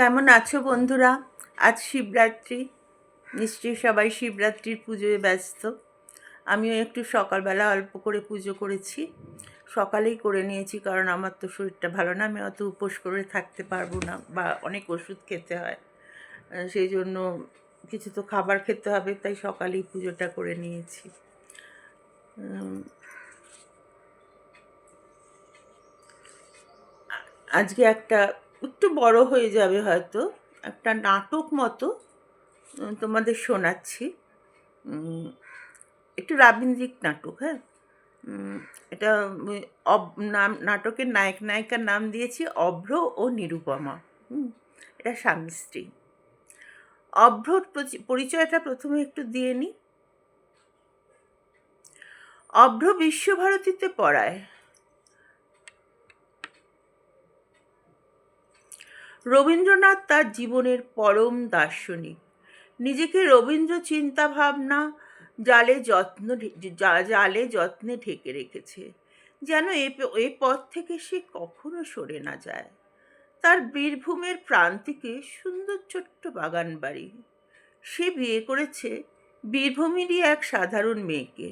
কেমন আছো বন্ধুরা? আজ শিবরাত্রি। নিশ্চয়ই সবাই শিবরাত্রির পুজোয় ব্যস্ত। আমিও একটু সকালবেলা অল্প করে পুজো করেছি। সকালেই করে নিয়েছি কারণ আমার তো শরীরটা ভালো না, আমি অত উপোস করে থাকতে পারব না বা অনেক ওষুধ খেতে হয়। সেই জন্য কিছু তো খাবার খেতে হবে, তাই সকালেই পুজোটা করে নিয়েছি। আজকে একটা একটু বড় হয়ে যাবে হয়তো। একটা নাটক মতো তোমাদের শোনাচ্ছি। একটু রাবীন্দ্রিক নাটক হ্যাঁ? এটা অব- নাম, নাটকের নায়ক, নায়িকার নাম দিয়েছি অভ্র ও নিরুপমা। এটা স্বামী স্ত্রী। অভ্রর পরিচয়টা প্রথমে একটু দিয়ে নিই অভ্র বিশ্বভারতীতে পড়ায়। রবীন্দ্রনাথ তার জীবনের পরম দার্শনিক। নিজেকে রবীন্দ্র চিন্তা ভাবনা জালে যত্ন জালে যত্নে ঢেকে রেখেছে, যেন এ পথ থেকে সে কখনো সরে না যায়। তার বীরভূমের প্রান্তিকে সুন্দর ছোট্ট বাগান বাড়ি। সে বিয়ে করেছে বীরভূমেরই এক সাধারণ মেয়েকে,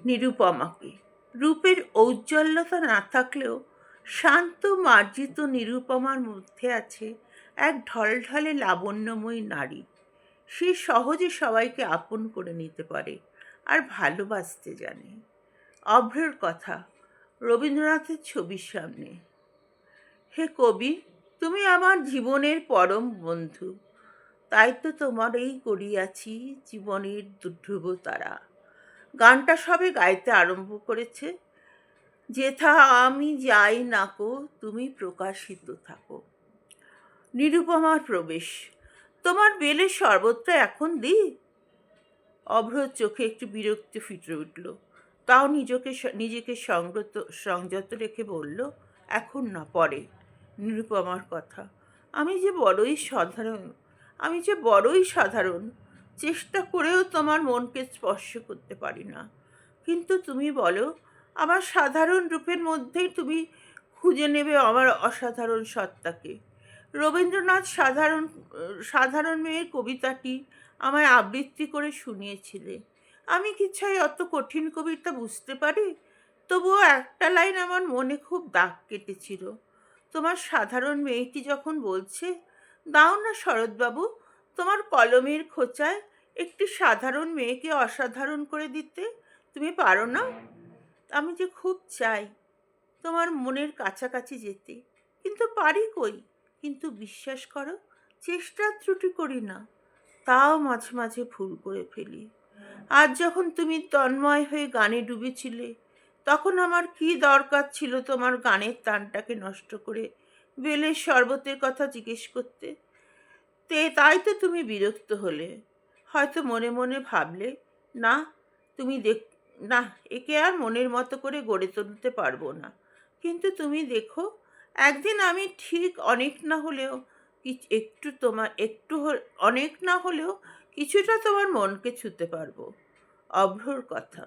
নিরুপমাকে। রূপের ঔজ্জ্বল্যতা না থাকলেও শান্ত, মার্জিত, নিরুপমার মধ্যে আছে এক ঢলঢলে লাবণ্যময়ী নারী। সে সহজে সবাইকে আপন করে নিতে পারে আর ভালোবাসতে জানে। অভ্রের কথা, রবীন্দ্রনাথের ছবির সামনে। হে কবি, তুমি আমার জীবনের পরম বন্ধু। তাই তো তোমার এই করিয়াছি জীবনের দুর্ধ্রুব তারা। গানটা সবে গাইতে আরম্ভ করেছে যেথা আমি যাই নাকো তুমি প্রকাশিত থাকো। নিরুপমার প্রবেশ। তোমার বেলের শরবতটা এখন দি? অভ্র চোখে একটু বিরক্তি ফুটে উঠল। তাও নিজকে নিজেকে সংযত সংযত রেখে বলল, এখন না, পরে। নিরুপমার কথা। আমি যে বড়ই সাধারণ, আমি যে বড়ই সাধারণ, চেষ্টা করেও তোমার মনকে স্পর্শ করতে পারি না। কিন্তু তুমি বলো আমার সাধারণ রূপের মধ্যেই তুমি খুঁজে নেবে আমার অসাধারণ সত্তাকে। রবীন্দ্রনাথ সাধারণ সাধারণ মেয়ের কবিতাটি আমায় আবৃত্তি করে শুনিয়েছিলে আমি কি চাই অত কঠিন কবিতা বুঝতে পারি? তবুও একটা লাইন আমার মনে খুব দাগ কেটেছিল। তোমার সাধারণ মেয়েটি যখন বলছে, দাও না শরৎবাবু, তোমার কলমের খোঁচায় একটি সাধারণ মেয়েকে অসাধারণ করে দিতে তুমি পারো না? আমি যে খুব চাই তোমার মনের কাছাকাছি যেতে। কিন্তু পারি কই? কিন্তু বিশ্বাস করো চেষ্টা ত্রুটি করি না। তাও মাঝে মাঝে ভুল করে ফেলি। আজ যখন তুমি তন্ময় হয়ে গানে ডুবেছিলে, তখন আমার কি দরকার ছিল তোমার গানের তানটাকে নষ্ট করে বেলের শরবতের কথা জিজ্ঞেস করতে? তে, তাই তো তুমি বিরক্ত হলে। হয়তো মনে মনে ভাবলে, না, তুমি দেখ না, একে আর মনের মতো করে গড়ে তুলতে পারব না। কিন্তু তুমি দেখো, একদিন আমি ঠিক অনেক না হলেও একটু তোমার একটু অনেক না হলেও কিছুটা তোমার মনকে ছুতে পারব। অভ্রর কথা।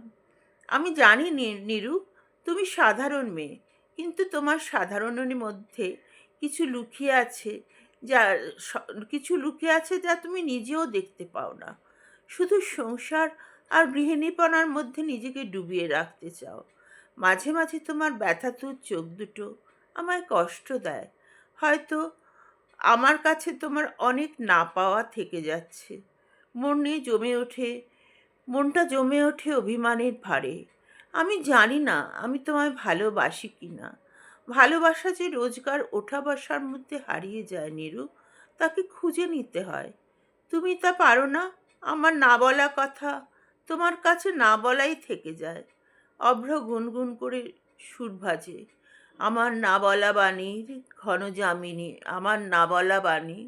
আমি জানি নিরু, তুমি সাধারণ মেয়ে, কিন্তু তোমার সাধারণের মধ্যে কিছু লুকিয়ে আছে যা কিছু লুকিয়ে আছে যা তুমি নিজেও দেখতে পাও না। শুধু সংসার আর গৃহিণীপনার মধ্যে নিজেকে ডুবিয়ে রাখতে চাও। মাঝে মাঝে তোমার ব্যথাতুর চোখ দুটো আমায় কষ্ট দেয়। হয়তো আমার কাছে তোমার অনেক না পাওয়া থেকে যাচ্ছে। মনে জমে ওঠে, মনটা জমে ওঠে অভিমানের ভারে আমি জানি না আমি তোমায় ভালোবাসি কি না। ভালোবাসা যে রোজগার ওঠা বসার মধ্যে হারিয়ে যায় নিরু, তাকে খুঁজে নিতে হয়। তুমি তা পারো না? আমার না বলা কথা তোমার কাছে না বলাই থেকে যায়। অভ্র গুনগুন করে সুর ভাজে। আমার না বলা বাণীর ঘন যামিনী, আমার না বলা বাণী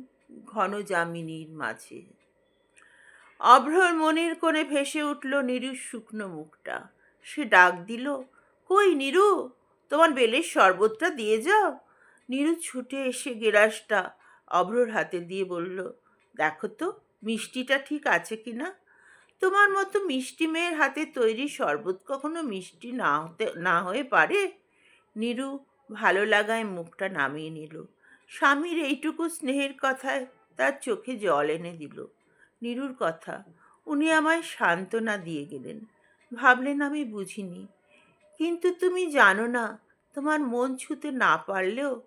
ঘন যামিনীর মাঝে। অভ্রর মনের কোণে ভেসে উঠল নিরুর শুকনো মুখটা। সে ডাক দিল, কই নিরু, তোমার বেলের শরবতটা দিয়ে যাও। নিরু ছুটে এসে গেরাসটা অভ্রর হাতে দিয়ে বলল, দেখো তো, মিষ্টিটা ঠিক আছে কি না তোমার মতো মিষ্টি মেয়ের হাতে তৈরি শরবত কখনো মিষ্টি না হতে, না হয়ে পারে? নিরু ভালো লাগায় মুখটা নামিয়ে নিল। স্বামীর এইটুকু স্নেহের কথায় তার চোখে জল এনে দিল। নীরুর কথা উনি আমায় সান্ত্বনা দিয়ে গেলেন। ভাবলেন আমি বুঝিনি। কিন্তু তুমি জানো না, তোমার মন ছুতে না পারলেও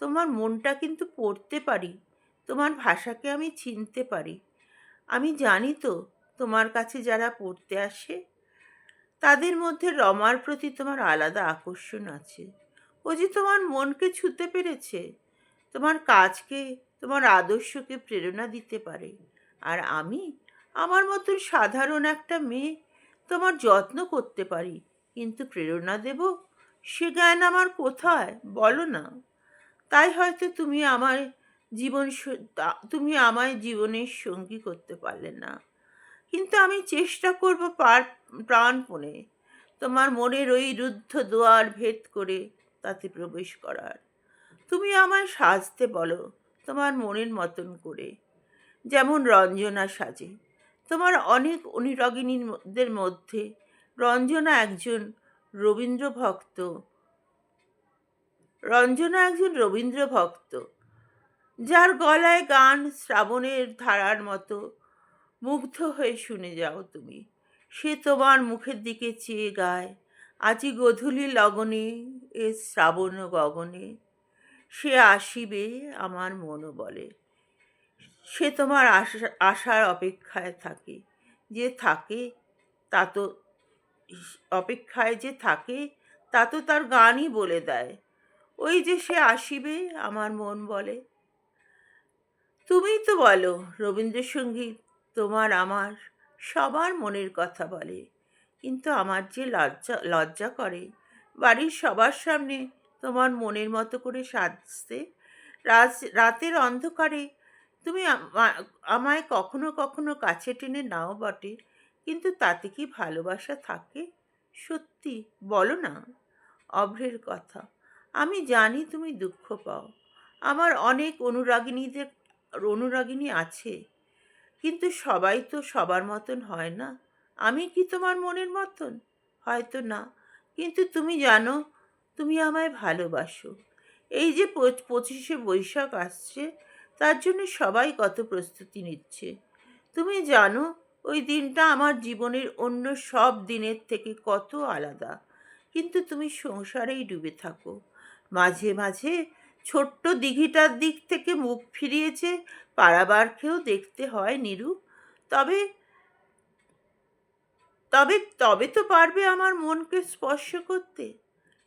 তোমার মনটা কিন্তু পড়তে পারি। তোমার ভাষাকে আমি চিনতে পারি। আমি জানি তো তোমার কাছে যারা পড়তে আসে, তাদের মধ্যে রমার প্রতি তোমার আলাদা আকর্ষণ আছে। ও যে তোমার মনকে ছুতে পেরেছে, তোমার কাজকে, তোমার আদর্শকে প্রেরণা দিতে পারে। আর আমি, আমার মতন সাধারণ একটা মেয়ে তোমার যত্ন করতে পারি, কিন্তু প্রেরণা দেব? সে জ্ঞান আমার কোথায়? বলো না। তাই হয়তো তুমি আমার জীবন তুমি আমায় জীবনের সঙ্গী করতে পারলে না। কিন্তু আমি চেষ্টা করব পার, প্রাণপণে তোমার মনের ওই রুদ্ধ দুয়ার ভেদ করে তাতে প্রবেশ করার। তুমি আমায় সাজতে বলো তোমার মনের মতন করে, যেমন রঞ্জনা সাজে। তোমার অনেক অনুরাগিনীদের মধ্যে রঞ্জনা একজন রবীন্দ্র ভক্ত রঞ্জনা একজন রবীন্দ্র ভক্ত যার গলায় গান শ্রাবণের ধারার মতো মুগ্ধ হয়ে শুনে যাও তুমি। সে তোমার মুখের দিকে চেয়ে গায়, আজি গধূলি লগনে, এ শ্রাবণ গগনে, সে আসিবে আমার মনও বলে সে তোমার আশা, আশার অপেক্ষায় থাকে যে থাকে, তা তো, অপেক্ষায় যে থাকে, তা তো তার গানই বলে দেয়। ওই যে সে আসিবে আমার মন বলে। তুমিই তো বলো রবীন্দ্রসঙ্গীত তোমার আমার সবার মনের কথা বলে। কিন্তু আমার যে লজ্জা লজ্জা করে, বাড়ির সবার সামনে তোমার মনের মতো করে সাজতে রাত রাতের অন্ধকারে তুমি আমায় কখনো কখনো কাছে টেনে নাও বটে, কিন্তু তাতে কি ভালোবাসা থাকে? সত্যি বলো না। অভ্রের কথা, আমি জানি তুমি দুঃখ পাও। আমার অনেক অনুরাগিনীদের, অনুরাগিনী আছে। কিন্তু সবাই তো সবার মতন হয় না। আমি কি তোমার মনের মতন? হয়তো না। কিন্তু তুমি জানো, তুমি আমায় ভালোবাসো। এই যে পঁচ- পঁচিশে বৈশাখ আসছে, তার জন্য সবাই কত প্রস্তুতি নিচ্ছে। তুমি জানো, ওই দিনটা আমার জীবনের অন্য সব দিনের থেকে কত আলাদা। কিন্তু তুমি সংসারেই ডুবে থাকো। মাঝে মাঝে ছোট্ট দিঘিটার দিক থেকে মুখ ফিরিয়েছে পাড়াবারকেও দেখতে হয় নিরু। তবে তবে তবে তো পারবে আমার মনকে স্পর্শ করতে?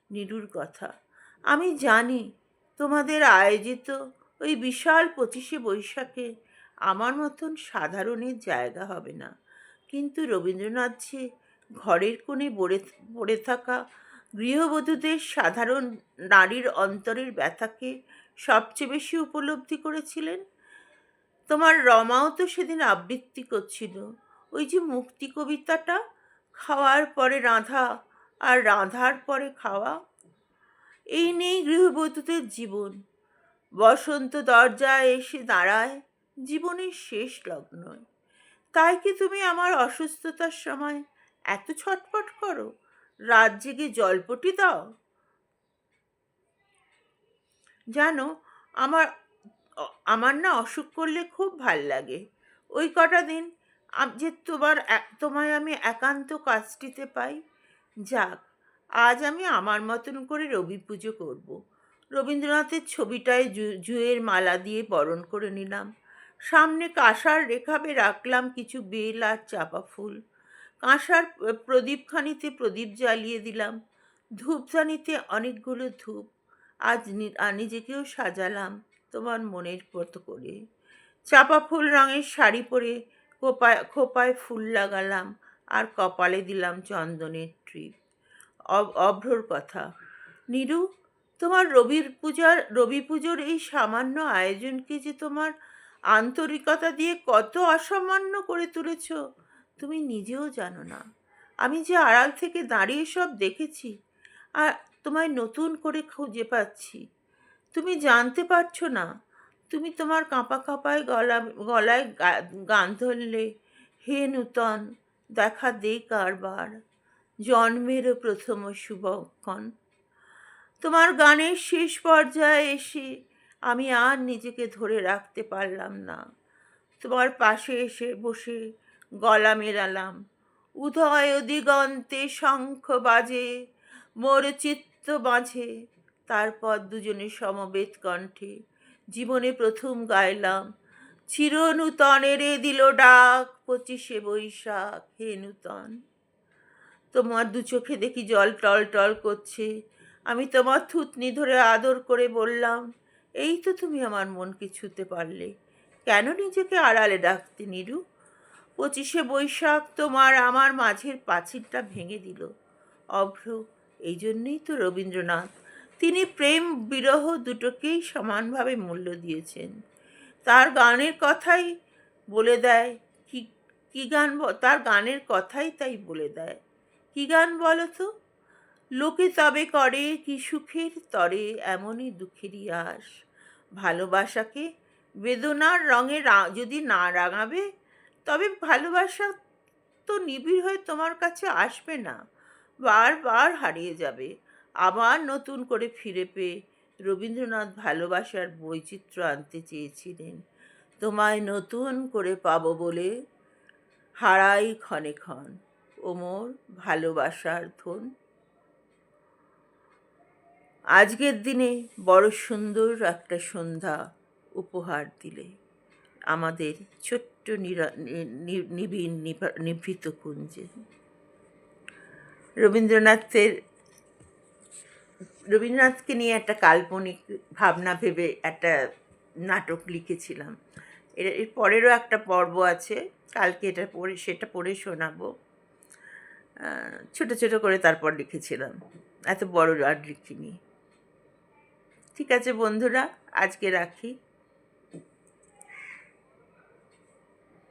নিরুর কথা। আমি জানি তোমাদের আয়োজিত ওই বিশাল পঁচিশে বৈশাখে আমার মতন সাধারণের জায়গা হবে না। কিন্তু রবীন্দ্রনাথ যে ঘরের কোণে পড়ে পড়ে থাকা গৃহবধূদের সাধারণ নারীর অন্তরের ব্যথাকে সবচেয়ে বেশি উপলব্ধি করেছিলেন? তোমার রমাও তো সেদিন আবৃত্তি করছিল। ওই যে মুক্তি কবিতাটা, খাওয়ার পরে রাঁধা আর রাঁধার পরে খাওয়া। এই নেই গৃহবধূদের জীবন। বসন্ত দরজায় এসে দাঁড়ায় জীবনের শেষ লগ্ন তাই কি তুমি আমার অসুস্থতার সময় এত ছটপট করো? রাত জেগে জলপটি দাও। জানো, আমার আমার না অসুখ করলে খুব ভালো লাগে। ওই কটা দিন যে তোমার তোমায় আমি একান্ত কাজটিতে পাই। যাক, আজ আমি আমার মতন করে রবি পুজো করব। রবীন্দ্রনাথের ছবিটায় জুঁয়ের মালা দিয়ে বরণ করে নিলাম। সামনে কাঁসার রেখাবে রাখলাম কিছু বেল আর চাপা ফুল। কাঁসার প্রদীপখানিতে প্রদীপ জ্বালিয়ে দিলাম। ধূপদানিতে অনেকগুলো ধূপ। আজ নিজেকেও সাজালাম তোমার মনের মতো করে। চাপা ফুল রঙের শাড়ি পরে খোপায় খোপায় ফুল লাগালাম আর কপালে দিলাম চন্দনের ট্রিপ। অভ্রর কথা। নিরু, তোমার রবির পূজার, রবি পুজোর এই সামান্য আয়োজনকে যে তোমার আন্তরিকতা দিয়ে কত অসামান্য করে তুলেছ তুমি নিজেও জানো না। আমি যে আড়াল থেকে দাঁড়িয়ে সব দেখেছি আর তোমায় নতুন করে খুঁজে পাচ্ছি। তুমি জানতে পারছ না, তুমি তোমার কাঁপা কাঁপায় গলা, গলায় গান ধরলে, হে নূতন, দেখা দে কারবার জন্মেরও প্রথম শুভক্ষণ। তোমার গানের শেষ পর্যায়ে এসে আমি আর নিজেকে ধরে রাখতে পারলাম না। তোমার পাশে এসে বসে গলা মেলালাম। উদয় দিগন্তে শঙ্খ বাজে, মোর চিত্ত বাঁঝে। তারপর দুজনে সমবেত কণ্ঠে জীবনে প্রথম গাইলাম চির নূতনের দিল ডাক পঁচিশে বৈশাখ, হে নূতন। তোমার দু চোখে দেখি জল টল টল করছে। আমি তোমার থুতনি ধরে আদর করে বললাম, এই তো তুমি আমার মনকে ছুতে পারলে। কেন নিজেকে আড়ালে ডাকতে নিরু? পঁচিশে বৈশাখ তোমার আমার মাঝের পাঁচিলটা ভেঙে দিল। অভ্র, এই জন্যেই তো রবীন্দ্রনাথ। তিনি প্রেম বিরহ দুটোকেই সমানভাবে মূল্য দিয়েছেন। তার গানের কথাই বলে দেয়, কি, কী গান তার গানের কথাই তাই বলে দেয়। কী গান বলো তো? লোকে তবে করে কি সুখের তরে এমনই দুঃখেরই আস ভালোবাসাকে বেদনার রঙে যদি না রাঙাবে তবে ভালোবাসা তো নিবিড় হয়ে তোমার কাছে আসবে না। বারবার হারিয়ে যাবে। আবার নতুন করে ফিরে পেয়ে রবীন্দ্রনাথ ভালোবাসার বৈচিত্র্য আনতে চেয়েছিলেন। তোমায় নতুন করে পাবো বলে হারাই ক্ষণে ক্ষণ ওমর ভালোবাসার ধন। আজকের দিনে বড় সুন্দর একটা সন্ধ্যা উপহার দিলে আমাদের ছোট্ট নিবিড় নিভা- নিভৃত কুঞ্জে। রবীন্দ্রনাথের, রবীন্দ্রনাথকে নিয়ে একটা কাল্পনিক ভাবনা ভেবে একটা নাটক লিখেছিলাম। এর এর পরেরও একটা পর্ব আছে, কালকে এটা পড়ে, সেটা পড়ে শোনাবো। ছোট ছোট করে তারপর লিখেছিলাম। এত বড় আর লিখিনি। ঠিক আছে বন্ধুরা, আজকে রাখি।